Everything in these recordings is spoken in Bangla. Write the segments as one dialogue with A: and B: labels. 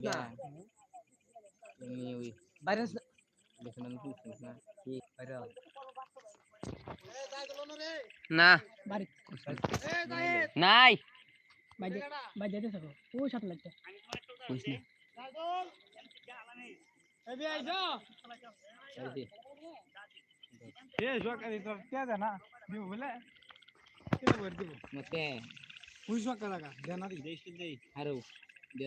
A: না দেখুন আমি কি না কি
B: বাইরে
A: না নাই
B: বাজে বাজে দে সকো ও সাত লাখ
A: বুঝ না
B: এবি আই
A: এই যে
B: এ সরকারি তোর কে দে না দিব বলে কে বল দিব
A: মতে
B: ওই সরকার লাগা দেনা দি দেশ দেই
A: আরও দে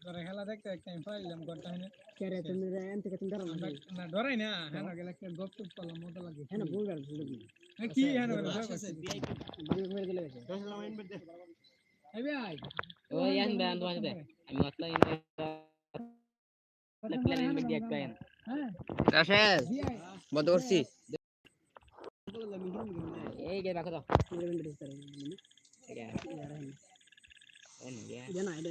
C: তোরা খেলা
B: দেখতে একটা আমি পাইলাম ঘরটা হইনে
D: কেরে তুমি এন থেকে তুমি দাঁড়াও না?
B: না ডরাই না হ্যাঁ। গেলে একটা গপ টপ করলাম মজা লাগে।
D: হ্যাঁ না বুঝবার বুঝবি
B: কি? হ্যাঁ না
D: বাংলা করে দিলে গেছে
C: দশ লাখ দে।
B: এই ভাই।
A: ও ইয়ান বে আন তোমার আমি মতলা ইন প্ল্যান ইন দিয়ে একটা ইয়ান
B: হ্যাঁ।
A: রাশেদ বন্ধ করছি। এই গে রাখো তো।
D: জানা এটা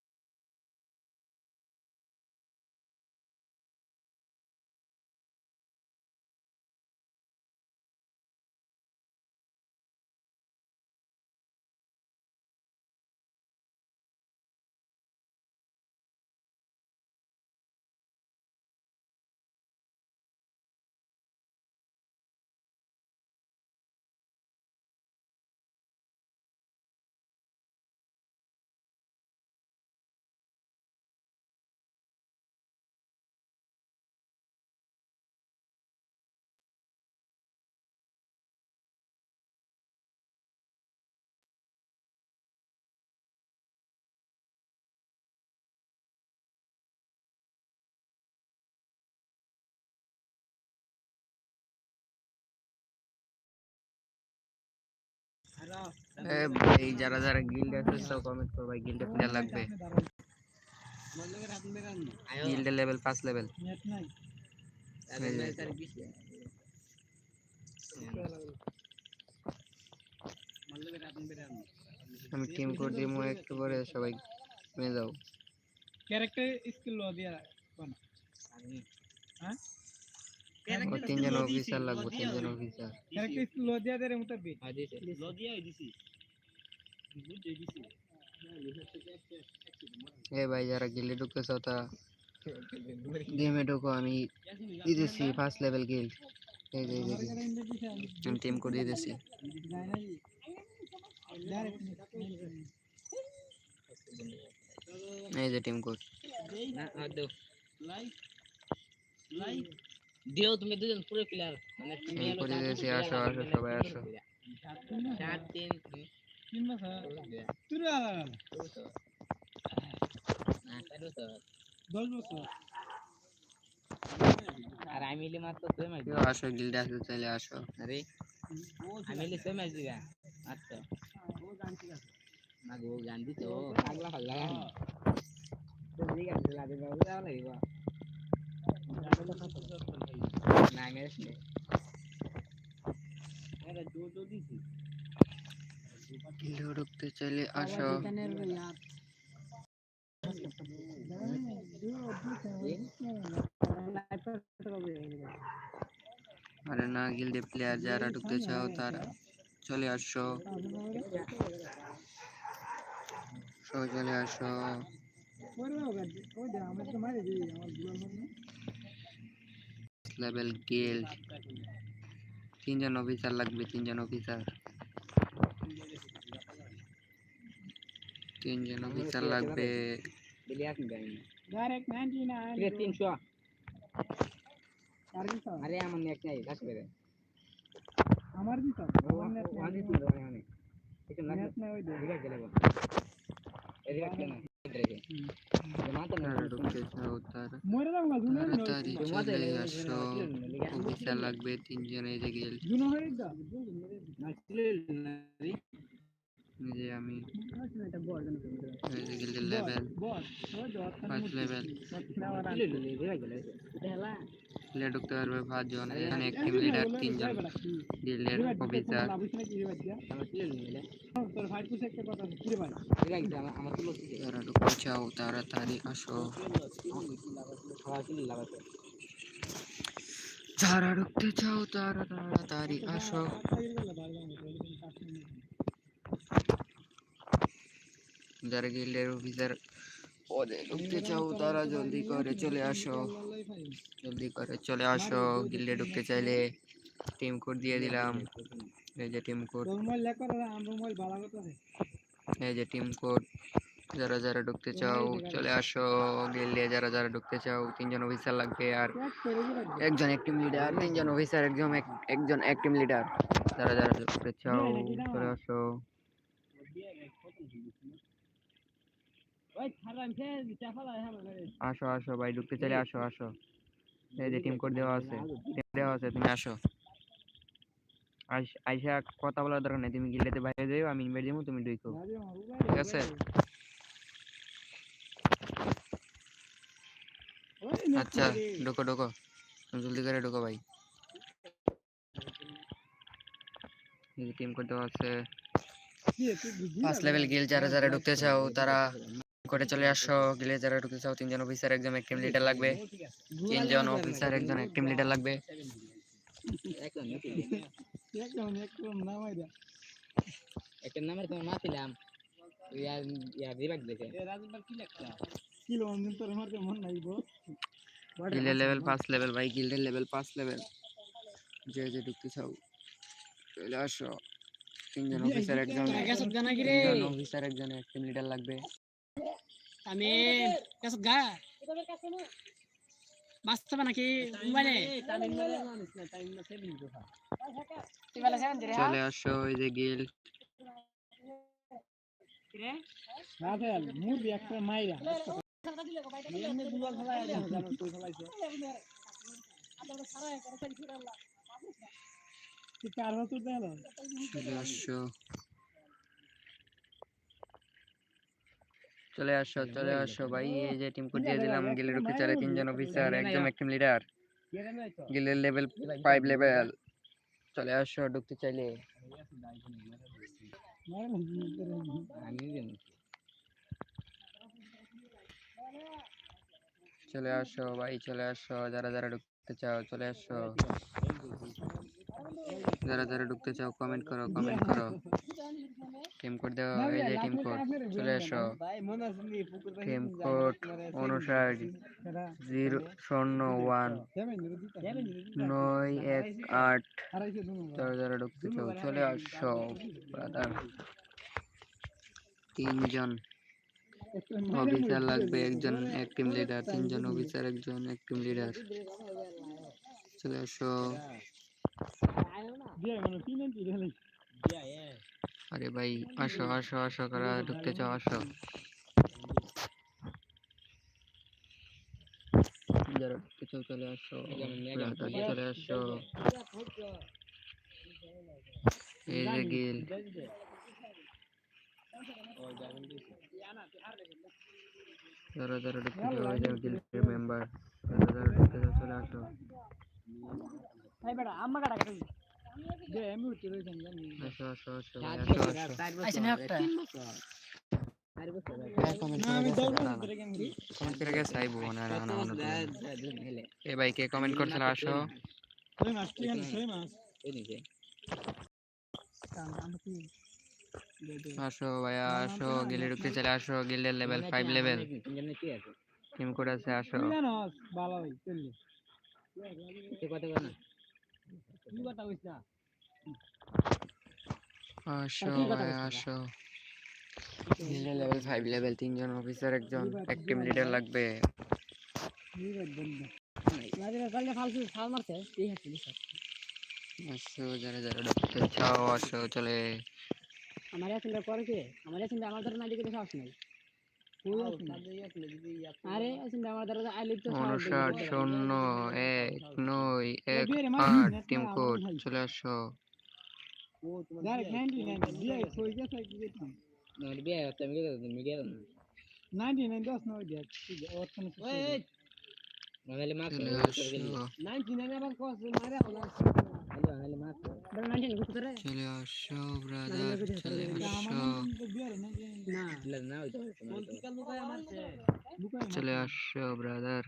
C: এই
A: যারা যারা গিল্ড আছে সব কমেন্ট করো ভাই গিল্ডে প্লেয়ার লাগবে। গিল্ডে লেভেল 5 লেভেল আমি টিম কোড দিমু একটু পরে সবাই তুমি যাও
B: ক্যারেক্টার স্কিল লো দিয়া কোন হ্যাঁ?
A: তিনজন অফিসার লাগবে তিনজন অফিসার
B: ক্যারেক্টার স্কিল লো দিয়া দে রে মুতাবি
C: লদিয়া দিছি বুঝে দিছি
A: এ ভাই যারা গিল্ডে ঢুকতে চাও তা গেমে ঢুকো আমি দিতেছি ফার্স্ট লেভেল গিল্ড এই যে এই যে, এই যে। আমি টিম কোড দিতেছি এই যে টিম কোড
C: লাইক লাইক
A: দিও তুমি দুজন পুরো প্লেয়ার মানে
C: তুমি
A: টিম কোড দিতেছি আসো আসো সবাই আসো। চার তিন
B: তিন মাস তুই আলাদা দশ বছর।
A: আর আমি এলে মাত্র ছয় মাস
C: কেউ আসো গিল্ডে আসতে চাইলে আসো।
A: আরে আমি এলে ছয় মাস দিগা মাত্র। না গো গান দিত পাগলা পাগলা। গান তো এই গান লাগে বাবু লাগিব। ঢুকতে চাইলে আসো।
D: এখানের
A: আরে না গিল্ডে প্লেয়ার যারা ঢুকতে চাও তারা চলে আসো। সবাই চলে আসো।
B: আমার তো মারি
A: লেভেল গিল্ড তিনজন অফিসার লাগবে তিনজন অফিসার তিনজন অফিসার লাগবে
B: ডাইরেক্ট 99
A: তিনশো
B: আর কি স্যার
A: আরে আমার নেট নাই কাজ করে
B: আমার কি স্যার আমার নেট নাই
A: ওয়ান দিতে হবে মানে
B: নেট নাই ওই দে
A: এদিকে গেলে এদিকে
C: লাগবে তিনজন এই যে গেল
B: যা
C: আমি এই যে গিল্ডের লেভেল লেভেল প্লে ঢুকতে পারবে পাঁচজন এখানে এক টিম লিডার তিনজন গিল্ডের অফিসার
B: তোর
C: ঢুকতে চাও তাড়াতাড়ি আসো যারা ঢুকতে চাও তারা তাড়াতাড়ি আসো যারা গিল্ডের অফিসার পদে ঢুকতে চাও, তারা জলদি করে চলে আসো। জলদি করে চলে আসো, গিল্ডে ঢুকতে চাইলে টিম কোড দিয়ে দিলাম। এই যে টিম কোড। এই যে টিম কোড। যারা যারা ঢুকতে চাও, চলে আসো। গিল্ডে যারা যারা ঢুকতে চাও, তিনজন অফিসার লাগবে আর একজন এক টিম লিডার তিনজন অফিসার একজন এক- একজন এক টিম লিডার যারা যারা ঢুকতে চাও, চলে আসো
D: ওই খারাপ সে চাফালা হ্যাঁ
C: আসো আসো ভাই ঢুকতে চাইলে আসো আসো। এই যে টিম কোড দেওয়া আছে টিম দেওয়া আছে তুমি আসো। আইস- কথা বলার দরকার নেই তুমি গিল্ডেতে বাইরে যাও আমি ইনভাইট দেবো তুমি ঢুকো। ঠিক আছে? আচ্ছা ঢুকো ঢুকো। জলদি করে ঢুকো ভাই। এই যে টিম কোড দেওয়া আছে। ফার্স্ট লেভেল গিল যারা যারা ঢুকতে চাও তারা করে চলে আসো। গিলে যারা ঢুকতে চাও তিনজন অফিসার একজন এক টিম লিডার লাগবে। তিনজন অফিসার একজন এক টিম লিডার লাগবে।
A: একটা নামের তোমার মাছিলাম ইয়া ইয়া বিভাগ দেখে।
B: কিলো তোর আমার
C: লেভেল পাঁচ লেভেল ভাই গিল্ডের লেভেল পাঁচ লেভেল যে যে ঢুকতে চাও চলে আসো। তিনজন অফিসার একজন অফিসার একজন এক টিম লিডার লাগবে।
D: আমি গেছত গা বাস্তবে নাকি মোবাইলে
C: চলে আসো এই যে গিল্ড
D: রে
B: রাফেল মুরগি একটা মাইরা
D: এমনি দুয়াল ফেলা
B: তুই চার বছর দেল
C: চলে আসো চলে আসো চলে আসো ভাই। এই যে টিম কোড দিয়ে দিলাম গিলে ঢুকতে চাইলে তিনজন অফিসার একজন এক লিডার গিলের লেভেল ফাইভ লেভেল চলে আসো ঢুকতে চাইলে। চলে আসো ভাই চলে আসো। যারা যারা ঢুকতে চাও চলে আসো। যারা যারা ঢুকতে চাও কমেন্ট করো কমেন্ট করো। টিম কোড দেওয়া এই যে টিম কোড চলে
A: নি
C: টিম কোড উনষাট জিরো শূন্য ওয়ান নয় এক আট। যারা যারা ঢুকতে চাও, চলে আসো ব্রাদার তিনজন অফিসার লাগবে, একজন এক টিম লিডার তিনজন অফিসার একজন এক টিম লিডার চলে আসো আরে ভাই আসো আসো আসো কারা ঢুকতে চাও আসো। যারা ঢুকতে চাও চলে আসো। চলে আসো। এই যে গিল। যারা যারা ঢুকতে চাও মেম্বার। যারা যারা ঢুকতে চাও চলে আসো।
D: ভাই বেটা আম্মা কাটা কাটা
C: আসো আসো আসো। ভাই, আসো আসো। না এ ভাই কে কমেন্ট করছিল আসো। আসো ভাইয়া আসো। গিলে ঢুকতে চলে আসো গিল্ডের লেভেল ফাইভ লেভেল
A: আছে?
C: টিম কোড আছে আসো।
B: ভালো ভাই চললে
A: কথা
C: আসো আসো। লেভেল ফাইভ লেভেল তিনজন অফিসার একজন লিডার লাগবে। আসো যারা যারা ঢুকতে চাও আসো চলে।
D: আমার এখানটা করে কি? আমার এখানটা আমার ধরে না দিকে সাহস নাই।
C: উনষাট শূন্য এক নয় এক আট টিম কোড। চলে আসো।
B: ডাইরেক্ট 99 দিয়ে কই গেছে কি যেতাম
A: নইলে বিয়ে হচ্ছে আমি গেলাম তুমি গেলাম
B: 99 দশ নয়
A: নইলে মাছ
C: চলে আসো ব্রাদার চলে আসো
B: নাম তো বিয়ে রে, 99
D: না
A: দিলে না ওই তো
D: কোন টিকা লুকায় মারছে
B: লুকায় না।
C: চলে আসো ব্রাদার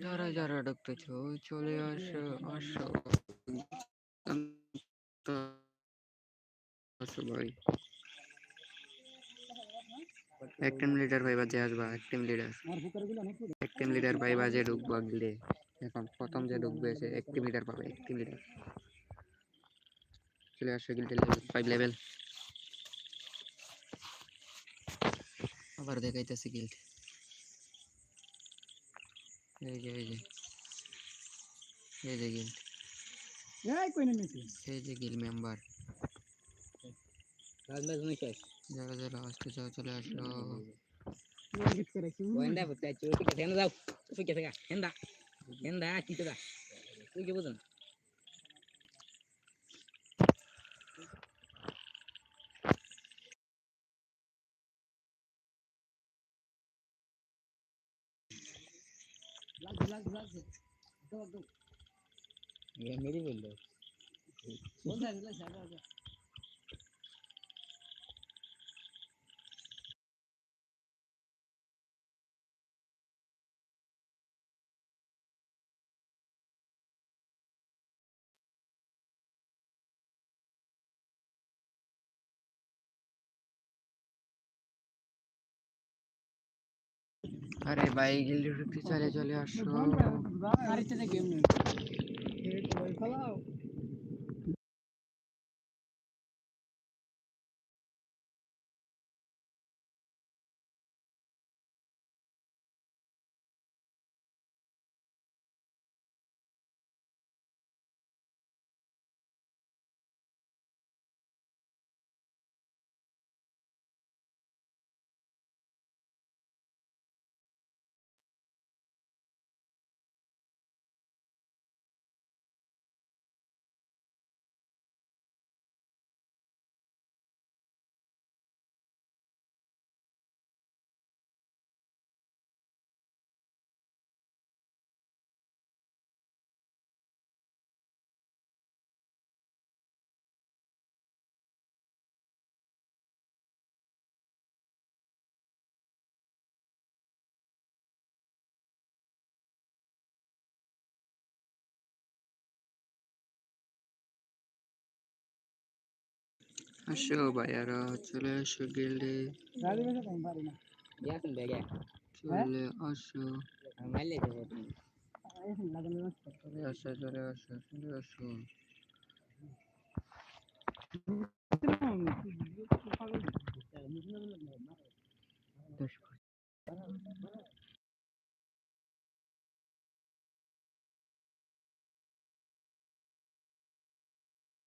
C: যারা যারা ঢুকতেছো চলে আসো আসো আসো ভাই এক টিম লিডার ভাই বাজে আসবা এক টিম লিডার এক টিম লিডার ভাই বাজে ঢুকবো গিলে এখন প্রথম যে ঢুকবে সে এক টিম লিডার পাবে এক টিম লিডার চলে আসো গিল্ডে লেভেল ফাইভ লেভেল আবার দেখাইতেছি গিল্ড এই যে এই যে। এই যে গিল্ড
B: এই
C: যে গিল মেম্বার
A: কাজ মাছ নই শেষ
C: যারা যারা আসতে চাও চলে আসো
B: গিফট করে কি
A: ওয়েন্ডা বুঝতে চুরি কে হেন দাও তুই কে থাকা হেন দা হেন দা কি তো দা তুই কি বুঝুন
D: লাগ লাগ লাগ তো তো
A: ये मेरी बोल रहा
D: কোন সাইড লাগ সাইড
C: আরে ভাই গিল্ডে ঢুকতে চলে চলে আসো।
D: আরেকটা দেখি এমনি
C: అశోభయరా చులేషు గిల్లి చులే అశో Thank
B: you.